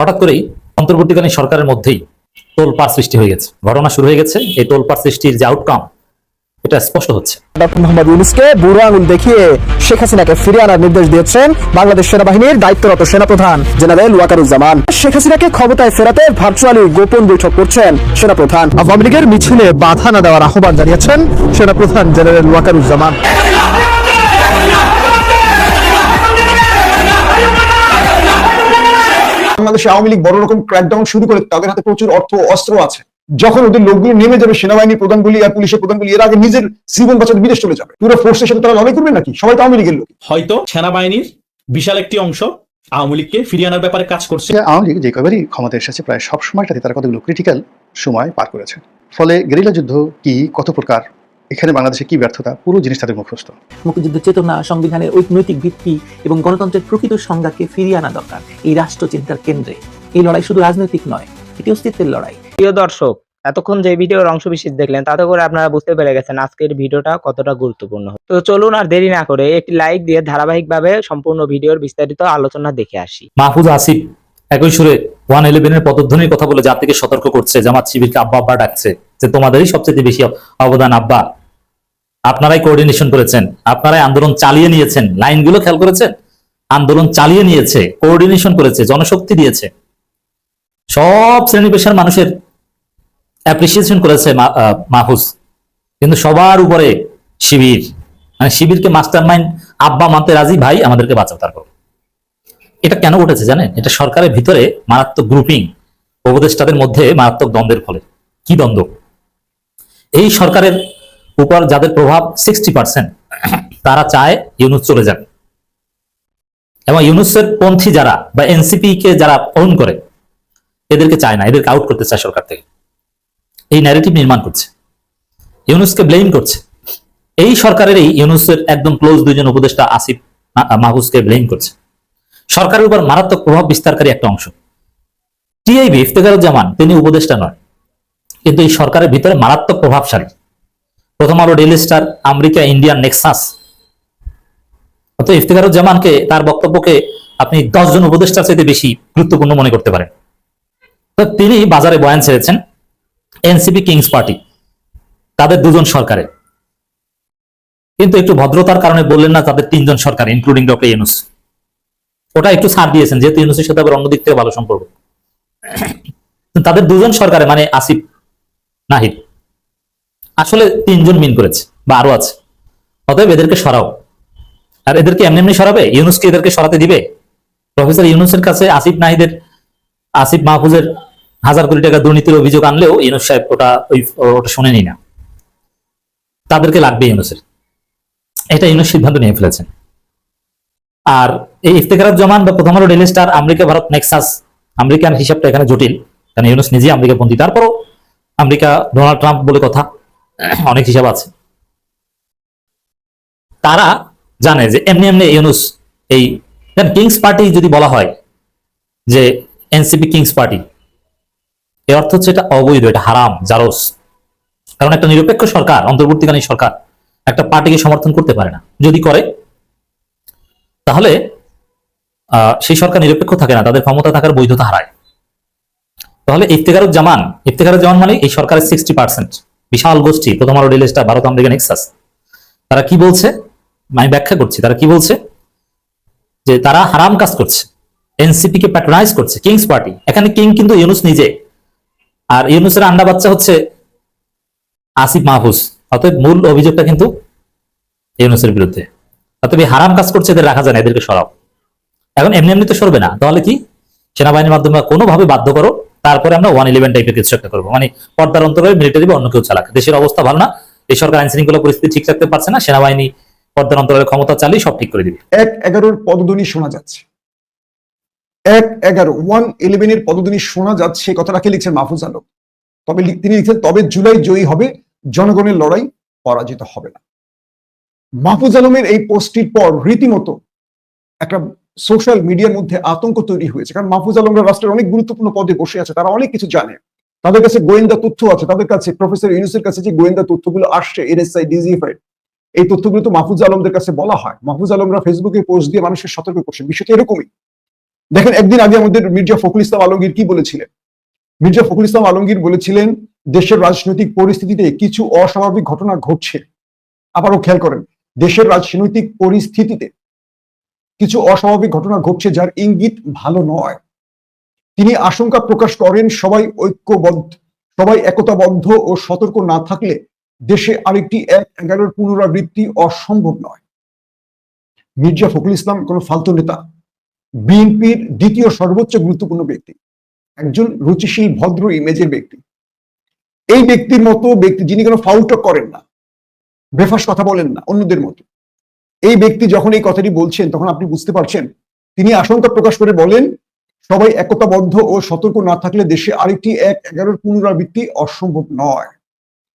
হঠাৎ করেই অন্তর্বর্তীকালীন সরকারের মধ্যেই তোলপাড় সৃষ্টি হয়ে গেছে। ঘটনা শুরু হয়ে গেছে এই তোলপাড় সৃষ্টির যে আউটকাম এটা স্পষ্ট হচ্ছে। ডক্টর মোহাম্মদ ইউনুসকে বুড়ো আঙুল দেখিয়ে শেখ হাসিনাকে ফিরিয়ে আনার নির্দেশ দিয়েছেন বাংলাদেশ সেনাবাহিনীর দায়িত্বরত সেনাপ্রধান জেনারেল ওয়াকারুজ্জামান। শেখ হাসিনাকে ক্ষমতায় ফেরাতে ভার্চুয়ালি গোপন বৈঠক করছেন সেনাপ্রধান। আওয়ামী লীগের মিছিলে বাধা না দেওয়ার আহ্বান জানিয়েছেন সেনাপ্রধান জেনারেল ওয়াকারুজ্জামান। বাংলাদেশে আওয়ামী লীগ বড় রকম ক্র্যাকডাউন শুরু করে তাদের হাতে প্রচুর অর্থ অস্ত্র আছে। যখন ওদের লোকগুলো নেমে যাবে সেনাবাহিনী প্রধানগুলি আর পুলিশের প্রধানগুলি এর আগে নিজের জীবন বাঁচাতে বিদেশ চলে যাবে। পুরো ফোর্সের সাথে তারা লড়াই করবে নাকি? সবাই তো আওয়ামী লীগের লোক হয়তো সেনাবাহিনীর বিশাল একটি অংশ আওয়ামী লীগকে ফিরিয়ে আনার ব্যাপারে কাজ করছে। আওয়ামী লীগ যে কবারই ক্ষমতা এসেছে প্রায় সব সময়টাতে তারা কতগুলো ক্রিটিক্যাল সময় পার করেছে। ফলে গেরিলা যুদ্ধ কি কত প্রকার এখানে বাংলাদেশে কি ব্যর্থতা? পুরো জিনিস তাদের মুখস্থ। মুক্তিযুদ্ধের চেতনা সংবিধানের ঐকনৈতিক ভিত্তি এবং গণতন্ত্রের প্রকৃত সংজ্ঞাকে ফিরিয়ে আনা দরকার এই রাষ্ট্রচিন্তার কেন্দ্রে। এই লড়াই শুধু রাজনৈতিক নয় এটি অস্তিত্বের লড়াই। প্রিয় দর্শক এতক্ষণ যে ভিডিওর অংশ বিশেষ দেখলেন তাতে করে আপনারা বুঝতে পেরে গেছেন আজকের ভিডিওটা কতটা গুরুত্বপূর্ণ। তো চলুন আর দেরি না করে একটি লাইক দিয়ে ধারাবাহিকভাবে সম্পূর্ণ ভিডিওর বিস্তারিত আলোচনা দেখে আসি। মাহফুজ আসিফ একই সুরে ওয়ান ইলেভেনের পদধ্বনির কথা বলে জাতিকে সতর্ক করছে জামাত শিবিরকে আব্বা আব্বা ডাকছে যে তোমাদেরই সবচেয়ে বেশি অবদান আব্বা। আপনারাই কোঅর্ডিনেশন করেছেন আপনারাই আন্দোলন চালিয়ে নিয়েছেন লাইনগুলো খেয়াল করেছেন? আন্দোলন চালিয়ে নিয়েছে কোঅর্ডিনেশন করেছে জনশক্তি দিয়েছে। সব শ্রেণি পেশার মানুষের অ্যাপ্রিসিয়েশন করেছে মা- আহ, মাহফুজ। কিন্তু সবার উপরে শিবির। মানে শিবিরকে মাস্টার মাইন্ড আব্বা মানতে রাজি ভাই আমাদেরকে বাঁচাও তারপর। এটা কেন ঘটেছে জানেন? এটা সরকারের ভিতরে মারাত্মক গ্রুপিং উপদেষ্টাদের মধ্যে মারাত্মক দ্বন্দ্বের ফলে। কি দ্বন্দ্ব? এই সরকারের উপর যাদের প্রভাব সিক্সটি পার্সেন্ট তারা চায় ইউনুস চলে যাক। এবং ইউনুসের পন্থী যারা বা এনসিপি কে যারা ওন করে, এদেরকে চায় না, এদেরকে আউট করতে চায় সরকার থেকে। এই ন্যারেটিভ নির্মাণ করছে। ইউনুসকে ব্লেম করছে। এই সরকারের এই ইউনুসের একদম ক্লোজ দুইজন উপদেষ্টা আসিফ মা- মাহফুজকে ব্লেম করছে। সরকারের উপর মারাত্মক প্রভাব বিস্তারকারী একটা অংশ। টিআইবি ইফতেখারুজ্জামান, তিনি উপদেষ্টা নয়। কিন্তু এই সরকারের ভিতরে মারাত্মক প্রভাবশালী। Prothom Alo Daily Star America Indian nexus অত ইফতেখারুজ্জামানকে তার বক্তব্যকে আপনি দশজন উপদেষ্টার চাইতে বেশি গুরুত্বপূর্ণ মনে করতে পারেন। তো তিনি বাজারে বয়ান ছেড়েছেন এনসিপি কিংস পার্টি তাদের দুজন সরকারে কিন্তু একটু ভদ্রতার কারণে বললেন না, তাদের তিনজন সরকার ইনক্লুডিং ডক্টর ইউনুস ওটা একটু ছাড় দিয়েছেন, যেহেতু ইউনুসের সাথে আবার অন্য দিক থেকে ভালো সম্পর্ক। তাদের দুজন সরকারে মানে আসিফ নাহিদ আসলে তিনজন মিন করেছে, বা আরও আছে। অতএব এদেরকে সরাও। আর এদেরকে এমনি এমনি সরাবে? ইউনুসকে এদেরকে সরাতে দিবে? প্রফেসর ইউনুসের কাছে আসিফ নাহিদের, আসিফ মাহফুজের হাজার কোটি টাকা দুর্নীতির অভিযোগ আনলেও ইউনুস সাহেব ওটা ওই, ওটা শুনেনি না। তাদেরকে লাগবে ইউনুসের। এটা ইউনুস সিদ্ধান্ত নিয়ে ফেলেছেন। আর এই ইফতেখারুজ্জামান বা Prothom Alo Daily Star America, Bharat, nexus, American হিসাবটা এখানে জটিল। কারণ ইউনুস নিজে আমেরিকা পন্থী তারপরও আমেরিকা ডোনাল্ড ট্রাম্প বলে কথা। অনেক হিসাব আছে। তারা জানে যে এমনি এমনি ইউনুস এই কিংস পার্টি যদি বলা হয় যে এনসিপি কিংস পার্টি, এর অর্থ হচ্ছে এটা অবৈধ, এটা হারাম, জারস। কারণ একটা নিরপেক্ষ সরকার, অন্তর্বর্তীকালীন সরকার, একটা পার্টিকে সমর্থন করতে পারে না। যদি করে, তাহলে সেই সরকার নিরপেক্ষ থাকে না, তাদের ক্ষমতা থাকার বৈধতা হারায়। তাহলে ইফতেখারুজ্জামান ইফতেখারুজ্জামান মানে এই সরকারের সিক্সটি পার্সেন্ট বিশাল গোষ্ঠী, প্রথম আলো ডেলিস্টা ভারত আমেরিকা নেক্সাস তারা কি বলছে? আমি ব্যাখ্যা করছি। তারা কি বলছে? যে তারা হারাম কাজ করছে। এনসিপি কে প্যাট্রোনাইজ করছে কিংস পার্টি এখানে কিং কিন্তু ইউনুস নিজে। আর ইউনুসের আন্ডা বাচ্চা হচ্ছে আসিফ মাহফুজ অতএব মূল অভিযোগটা কিন্তু ইউনুসের বিরুদ্ধে। অতএব হারাম কাজ করছে এদের রাখা যায় না, এদেরকে সরাও। এখন এমনি এমনি তো সরবে না। তাহলে কি? সেনাবাহিনীর মাধ্যমে কোনোভাবে বাধ্য করো তারপরে আমরা ওয়ান ইলেভেন টাইপের কিছু একটা করব। মানে পর্দার অন্তরে মিলিটারি বা অন্য কেউ চালাক। দেশের অবস্থা ভালো না, এই সরকার আইন শৃঙ্খলা পরিস্থিতি ঠিক রাখতে পারছে না, সেনাবাহিনী পর্দার অন্তরের ক্ষমতা চালিয়ে সব ঠিক করে দিবে। এক এগারোর পদধ্বনি শোনা যাচ্ছে। এক এগারো ওয়ান ইলেভেনের পদধ্বনি শোনা যাচ্ছে কথাটাকে লিখছেন মাহফুজ আলম। তবে তিনি লিখছেন, তবে জুলাই জয়ী হবে, জনগণের লড়াই পরাজিত হবে না। মাহফুজ আলমের এই পোস্টটির পর রীতিমতো একটা সোশ্যাল মিডিয়ার মধ্যে আতঙ্ক তৈরি হয়েছে। কারণ মাহফুজ আলমরা রাষ্ট্রের অনেক গুরুত্বপূর্ণ পদে বসে আছে, তারা অনেক কিছু জানে। তাদের কাছে গোয়েন্দা তথ্য আছে, তাদের কাছে প্রফেসর ইউনুসের কাছে যে গোয়েন্দা তথ্যগুলো আসছে, এনএসআই ডিজিএফআই এই তথ্যগুলো তো মাহফুজ আলমদের কাছে বলা হয়। মাহফুজ আলমরা ফেসবুকে পোস্ট দিয়ে মানুষের সতর্ক করছে বিষয়টা এরকমই। দেখেন, একদিন আগে আমাদের মির্জা ফখরুল ইসলাম আলমগীর কি বলেছিলেন? মির্জা ফখরুল ইসলাম আলমগীর বলেছিলেন, দেশের রাজনৈতিক পরিস্থিতিতে কিছু অস্বাভাবিক ঘটনা ঘটছে। আবারও খেয়াল করেন, দেশের রাজনৈতিক পরিস্থিতিতে কিছু অস্বাভাবিক ঘটনা ঘটছে যার ইঙ্গিত ভালো নয়। তিনি আশঙ্কা প্রকাশ করেন সবাই ঐক্যবদ্ধ, সবাই একতাবদ্ধ ও সতর্ক না থাকলে দেশে আরেকটি এক এগারোর পুনরাবৃত্তি অসম্ভব নয়। মির্জা ফখরুল ইসলাম কোনো ফালতু নেতা, বিএনপির দ্বিতীয় সর্বোচ্চ গুরুত্বপূর্ণ ব্যক্তি, একজন রুচিশীল, ভদ্র, ইমেজের ব্যক্তি। এই ব্যক্তির মতো ব্যক্তি যিনি কোনো ফাউলটা করেন না, বেফাস কথা বলেন না, অন্যদের মতো। এই ব্যক্তি যখন এই কথাটি বলছেন, তখন আপনি বুঝতে পারছেন, তিনি আশঙ্কা প্রকাশ করে বলেন, সবাই একতাবদ্ধ ও সতর্ক না থাকলে দেশে আরেকটি এক এগারোর পুনরাবৃত্তি অসম্ভব নয়।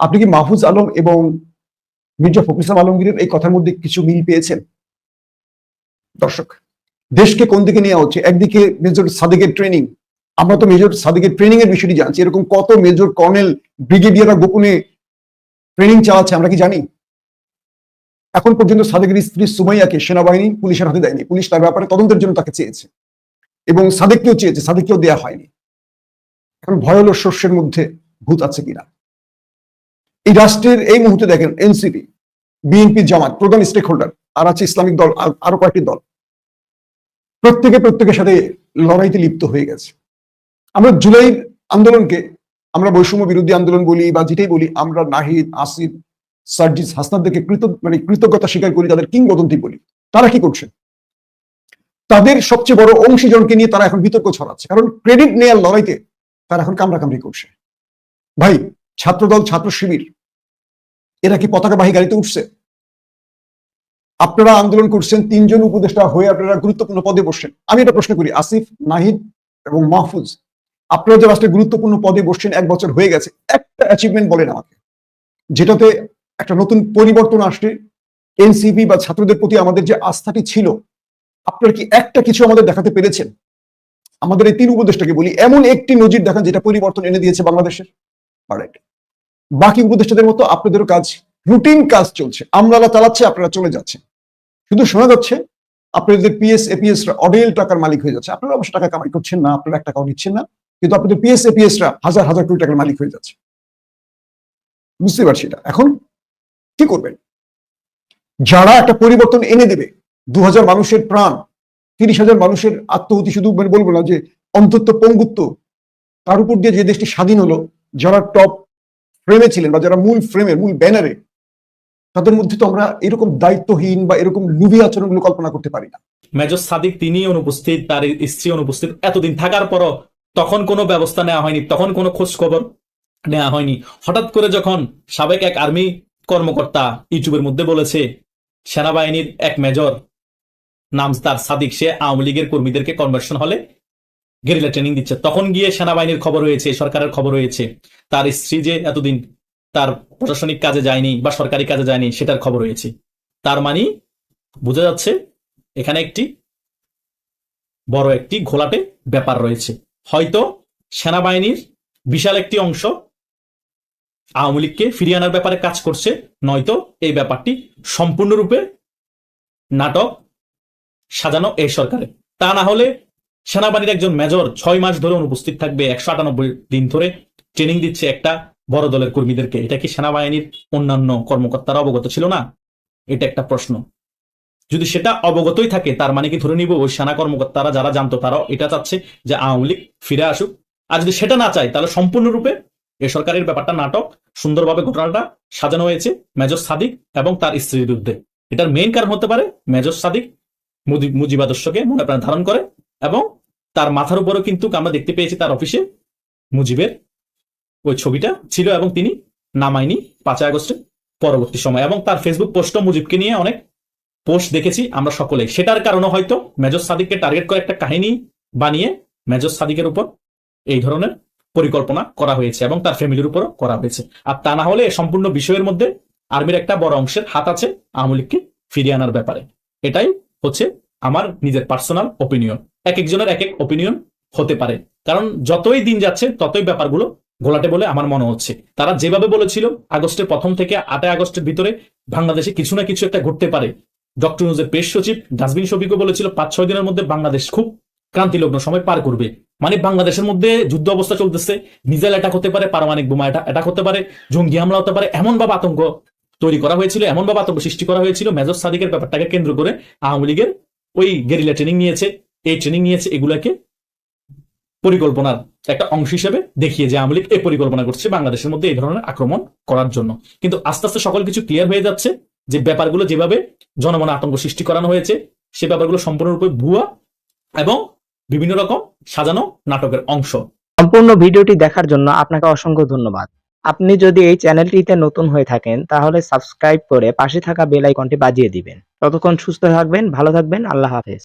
আপনি কি মাহফুজ আলম এবং মির্জা ফখরুল ইসলাম আলমগীরের এই কথার মধ্যে কিছু মিল পেয়েছেন? দর্শক, দেশকে কোন দিকে নেওয়া হচ্ছে? একদিকে মেজর সাদেকের ট্রেনিং আমরা তো মেজর সাদেকের ট্রেনিং এর বিষয়টি জানছি। এরকম কত মেজর কর্নেল ব্রিগেডিয়াররা গোপনে ট্রেনিং চালাচ্ছে, আমরা কি জানি? এখন পর্যন্ত সাদেকের স্ত্রী সুমাইয়াকে সেনাবাহিনী পুলিশের হাতে দেয়নি। পুলিশ তার ব্যাপারে তদন্তের জন্য তাকে চেয়েছে। এবং সাদেককেও চেয়েছে, সাদেককেও দেয়া হয়নি। এখন ভয় হলো শস্যের মধ্যে ভূত আছে কিনা। এই রাষ্ট্রের এই মুহূর্তে দেখেন এনসিপি, বিএনপি জামাত, প্রধান স্টেক হোল্ডার আর আছে ইসলামিক দল, আরও কয়েকটি দল। প্রত্যেকে প্রত্যেকের সাথে লড়াইতে লিপ্ত হয়ে গেছে। আমরা জুলাইয়ের আন্দোলনকে আমরা বৈষম্য বিরোধী আন্দোলন বলি বা যেটাই বলি, আমরা নাহিদ আসিফ সার্জিস হাসনাদদেরকে কৃত মানে কৃতজ্ঞতা স্বীকার করি, তাদের কিংবদন্তি বলি। তারা কি করছে? তাদের সবচেয়ে বড় অংশীজনকে নিয়ে তারা এখন বিতর্ক ছড়াচ্ছে। কারণ ক্রেডিট নেয়ার লড়াইতে তারা এখন কামড়াকামড়ি করছে। ভাই, ছাত্রদল, ছাত্র শিবির, এরা কি পতাকাবাহী গাড়িতে উঠছে? আপনারা আন্দোলন করছেন, তিনজন উপদেষ্টা হয়ে আপনারা গুরুত্বপূর্ণ পদে বসছেন। আমি এটা প্রশ্ন করি, আসিফ, নাহিদ এবং মাহফুজ, আপনারা যে রাষ্ট্রের গুরুত্বপূর্ণ পদে বসছেন, এক বছর হয়ে গেছে, একটা অ্যাচিভমেন্ট বলেন আমাকে, যেটাতে একটা নতুন পরিবর্তন আসছে। এনসিপি বা ছাত্রদের প্রতি আমাদের যে আস্থাটি ছিল, আপনারা কি একটা কিছু আমাদের দেখাতে পেরেছেন? আমাদের এই তিন উপদেষ্টাকে বলি, এমন একটি নজির দেখান যেটা পরিবর্তন এনে দিয়েছে বাংলাদেশের. বাকি উপদেষ্টাদের মতো আপনাদেরও কাজ, রুটিন কাজ চলছে। আমরা চালাচ্ছে, আপনারা চলে যাচ্ছে শুধু শোনা যাচ্ছে, আপনাদের পিএস, এপিএস রা অডেল টাকার মালিক হয়ে যাচ্ছে। আপনারা অবশ্য টাকা কামাই করছেন না, আপনারা এক টাকাও নিচ্ছেন না, কিন্তু আপনাদের পিএস, এপিএস রা হাজার হাজার কোটি টাকার মালিক হয়ে যাচ্ছে। বুঝতে পারছি এটা। এখন কি করবেন? যারা একটা পরিবর্তন এনে দেবে দু হাজার মানুষের প্রাণ তিরিশ হাজার মানুষের আত্মহতি শুধু মানে বলব না যে অন্তত পঙ্গুত্ব, তার উপর দিয়ে যে দেশটি স্বাধীন হলো, যারা টপ ফ্রেমে ছিলেন বা যারা মূল ফ্রেমে মূল ব্যানারে তাদের মধ্যে তো আমরা এরকম দায়িত্বহীন বা এরকম লুভি আচরণগুলো কল্পনা করতে পারি না। মেজর সাদিক তিনি অনুপস্থিত, তার স্ত্রী অনুপস্থিত, এতদিন থাকার পরও তখন কোনো ব্যবস্থা নেওয়া হয়নি, তখন কোনো খোঁজ খবর নেওয়া হয়নি। হঠাৎ করে যখন সাবেক এক আর্মি কর্মকর্তা ইউটিউবের মধ্যে বলেছে, সেনাবাহিনীর এক মেজর, নাম তার সাদিক, সে আওয়ামী লীগের কর্মীদেরকে কনভার্সন হলে গেরিলা ট্রেনিং দিচ্ছে। তখন গিয়ে সেনাবাহিনীর খবর হয়েছে, সরকারের খবর হয়েছে, তার স্ত্রী যে এতদিন তার প্রশাসনিক কাজে যায়নি বা সরকারি কাজে যায়নি, সেটার খবর হয়েছে। তার মানে বোঝা যাচ্ছে, এখানে একটি বড় একটি ঘোলাটে ব্যাপার রয়েছে। হয়তো সেনাবাহিনীর বিশাল একটি অংশ আওয়ামী লীগকে ফিরিয়ে আনার ব্যাপারে কাজ করছে, নয়তো এই ব্যাপারটি সম্পূর্ণরূপে নাটক সাজানো এই সরকারে তা না হলে সেনাবাহিনীর একজন মেজর ছয় মাস ধরে অনুপস্থিত থাকবে, একশো আটানব্বই দিন ধরে ট্রেনিং দিচ্ছে একটা বড় দলের কর্মীদেরকে। এটা কি সেনাবাহিনীর অন্যান্য কর্মকর্তারা অবগত ছিল না? এটা একটা প্রশ্ন। যদি সেটা অবগতই থাকে, তার মানে কি ধরে নিব ওই সেনা কর্মকর্তারা যারা জানতো তারাও এটা চাচ্ছে যে আওয়ামী লীগ ফিরে আসুক? আর যদি সেটা না চায়, তাহলে সম্পূর্ণরূপে এ সরকারের ব্যাপারটা নাটক, সুন্দরভাবে ঘটনাটা সাজানো হয়েছে মেজর সাদিক এবং তার স্ত্রীর বিরুদ্ধে। এটার মেইন কারণ হতে পারে মেজর সাদিক মুজি- মুজিবাদর্শকে মনে প্রাণ ধারণ করে এবং তার মাথার উপরও কিন্তু আমরা দেখতে পেয়েছি তার অফিসে মুজিবের ওই ছবিটা ছিল এবং তিনি নামায়নি পাঁচই আগস্টে পরবর্তী সময়। এবং তার ফেসবুক পোস্টও মুজিবকে নিয়ে অনেক পোস্ট দেখেছি আমরা সকলে সেটার কারণে হয়তো মেজর সাদিককে টার্গেট করে একটা কাহিনী বানিয়ে মেজর সাদিকের উপর এই ধরনের পরিকল্পনা করা হয়েছে এবং তার ফ্যামিলির উপরও করা হয়েছে। আর তা না হলে সম্পূর্ণ বিষয়ের মধ্যে আর্মির একটা বড় অংশের হাত আছে আওয়ামী লীগকে ফিরিয়ে আনার ব্যাপারে। এটাই হচ্ছে আমার নিজের পার্সোনাল ওপিনিয়ন এক একজনের এক এক ওপিনিয়ন হতে পারে। কারণ যতই দিন যাচ্ছে, ততই ব্যাপারগুলো ঘোলাটে বলে আমার মনে হচ্ছে। তারা যেভাবে বলেছিল, আগস্টের প্রথম থেকে আটই আগস্টের ভিতরে বাংলাদেশে কিছু না কিছু একটা ঘটতে পারে। ডক্টর নিউজের পেশ সচিব, ডাস্টবিন শফিকও বলেছিল পাঁচ ছয় দিনের মধ্যে বাংলাদেশ খুব ক্রান্তিলগ্ন সময় পার করবে। মানে বাংলাদেশের মধ্যে যুদ্ধ অবস্থা চলতেছে, মিসাইল অ্যাটাক হতে পারে, পারমাণবিক বোমা অ্যাটাক হতে পারে, জঙ্গি হামলা হতে পারে, এমন ভাবে আতঙ্ক তৈরি করা হয়েছিল, এমন ভাবে আতঙ্ক সৃষ্টি করা হয়েছিল, মেজর সাদিকের ব্যাপারটাকে কেন্দ্র করে আওয়ামী লীগের ওই গেরিলা ট্রেনিং নিয়েছে এই ট্রেনিং নিয়েছে, এগুলাকে পরিকল্পনার একটা অংশ হিসেবে দেখিয়ে যে আওয়ামী লীগ এই পরিকল্পনা করছে বাংলাদেশের মধ্যে এই ধরনের আক্রমণ করার জন্য। কিন্তু আস্তে আস্তে সকল কিছু ক্লিয়ার হয়ে যাচ্ছে যে ব্যাপারগুলো যেভাবে জনমনে আতঙ্ক সৃষ্টি করানো হয়েছে, সে ব্যাপারগুলো সম্পূর্ণরূপে ভুয়া এবং বিভিন্ন রকম সাজানো নাটকের অংশ। সম্পূর্ণ ভিডিওটি দেখার জন্য আপনাকে অসংখ্য ধন্যবাদ। আপনি যদি এই চ্যানেলটিতে নতুন হয়ে থাকেন, তাহলে সাবস্ক্রাইব করে পাশে থাকা বেল আইকনটি বাজিয়ে দিবেন। ততক্ষণ সুস্থ থাকবেন, ভালো থাকবেন, আল্লাহ হাফেজ।